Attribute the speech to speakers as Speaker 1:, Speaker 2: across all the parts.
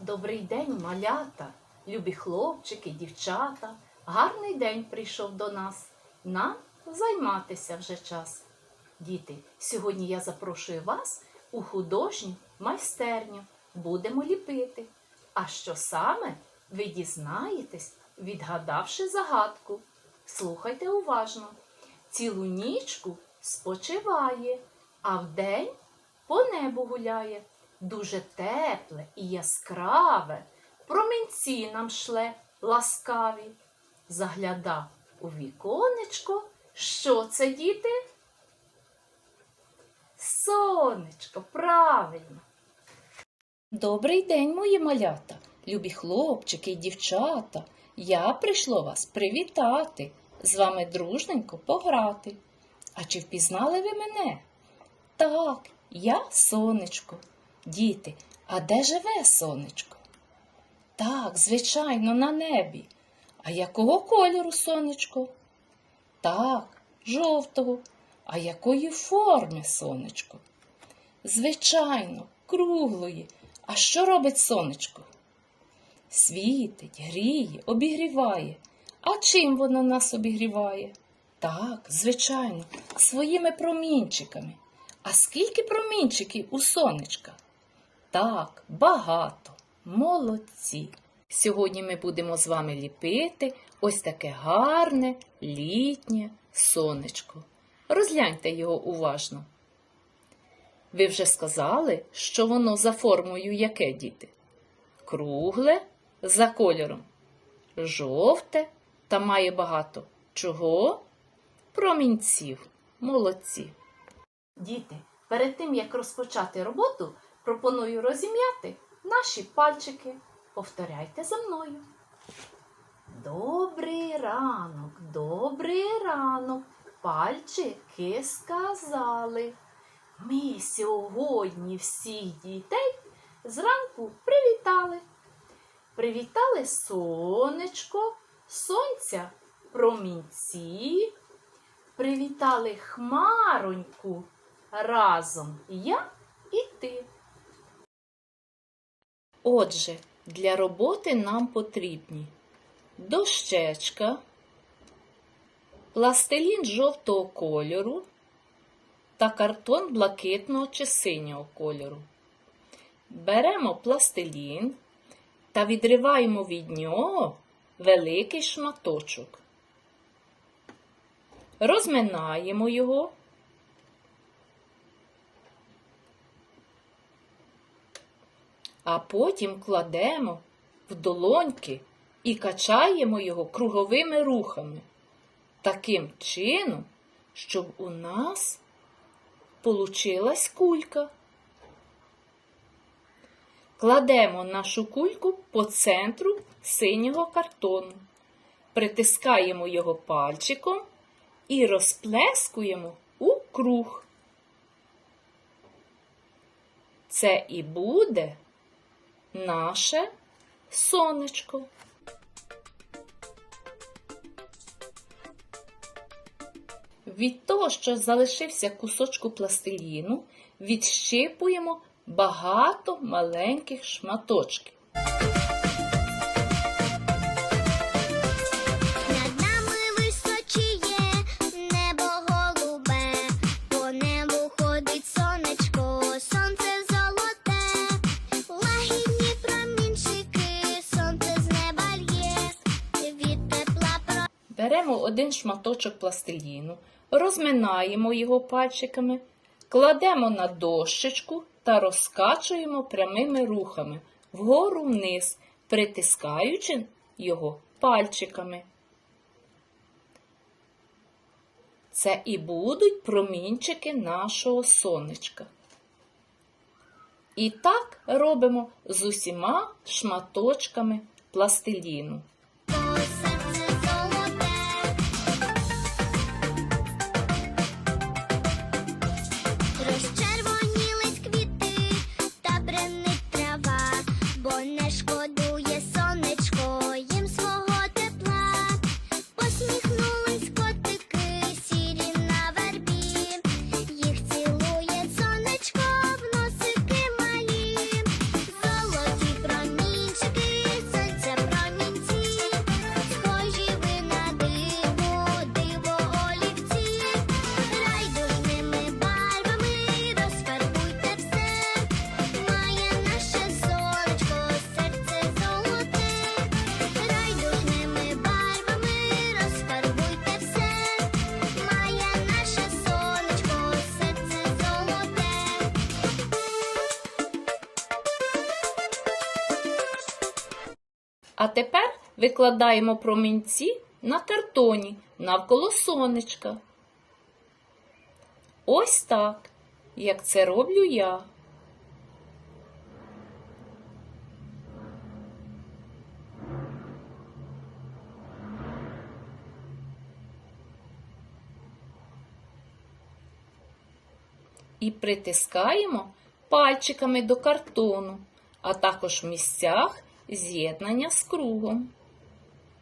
Speaker 1: Добрий день, малята, любі хлопчики, дівчата. Гарний день прийшов до нас. Нам займатися вже час. Діти, сьогодні я запрошую вас у художню майстерню. Будемо ліпити. А що саме ви дізнаєтесь, відгадавши загадку. Слухайте уважно. Цілу нічку спочиває, а вдень по небу гуляє. Дуже тепле і яскраве, промінці нам шле ласкаві. Загляда у віконечко. Що це, діти? Сонечко, правильно. Добрий день, мої малята, любі хлопчики і дівчата. Я прийшло вас привітати, з вами дружненько пограти. А чи впізнали ви мене? Так, я сонечко. Діти, а де живе сонечко? Так, звичайно, на небі. А якого кольору сонечко? Так, жовтого. А якої форми сонечко? Звичайно, круглої. А що робить сонечко? Світить, гріє, обігріває. А чим воно нас обігріває? Так, звичайно, своїми промінчиками. А скільки промінчиків у сонечка? Так, багато. Молодці. Сьогодні ми будемо з вами ліпити ось таке гарне літнє сонечко. Розгляньте його уважно. Ви вже сказали, що воно за формою яке, діти? Кругле за кольором, жовте та має багато чого? Промінців. Молодці. Діти, перед тим як розпочати роботу, пропоную розім'яти наші пальчики. Повторяйте за мною. Добрий ранок, добрий ранок. Пальчики сказали. Ми сьогодні всіх дітей зранку привітали. Привітали сонечко, сонця промінці, привітали хмароньку разом я і ти. Отже, для роботи нам потрібні дощечка, пластилін жовтого кольору та картон блакитного чи синього кольору. Беремо пластилін та відриваємо від нього великий шматочок. Розминаємо його. А потім кладемо в долоньки і качаємо його круговими рухами. Таким чином, щоб у нас получилась кулька. Кладемо нашу кульку по центру синього картону, притискаємо його пальчиком і розплескуємо у круг. Це і буде наше сонечко. Від того, що залишився кусочку пластиліну, відщипуємо багато маленьких шматочків. Беремо один шматочок пластиліну, розминаємо його пальчиками, кладемо на дощечку та розкачуємо прямими рухами вгору вниз, притискаючи його пальчиками. Це і будуть промінчики нашого сонечка. І так робимо з усіма шматочками пластиліну. А тепер викладаємо промінці на картоні навколо сонечка. Ось так, як це роблю я. І притискаємо пальчиками до картону, а також в місцях з'єднання з кругом.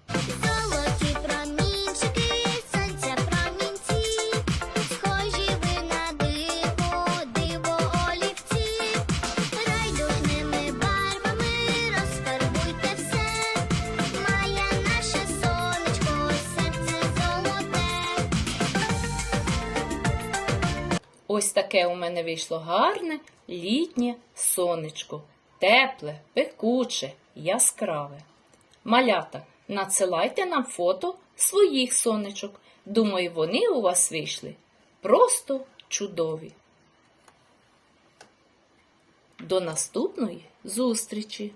Speaker 2: Золоті промінчики, сонця промінці, схожі ви на диво, диво олівці, райдужними барвами розфарбуйте все, має наше сонечко, серце золоте.
Speaker 1: Ось таке у мене вийшло гарне літнє сонечко. Тепле, пекуче, яскраве. Малята, надсилайте нам фото своїх сонечок. Думаю, вони у вас вийшли просто чудові. До наступної зустрічі!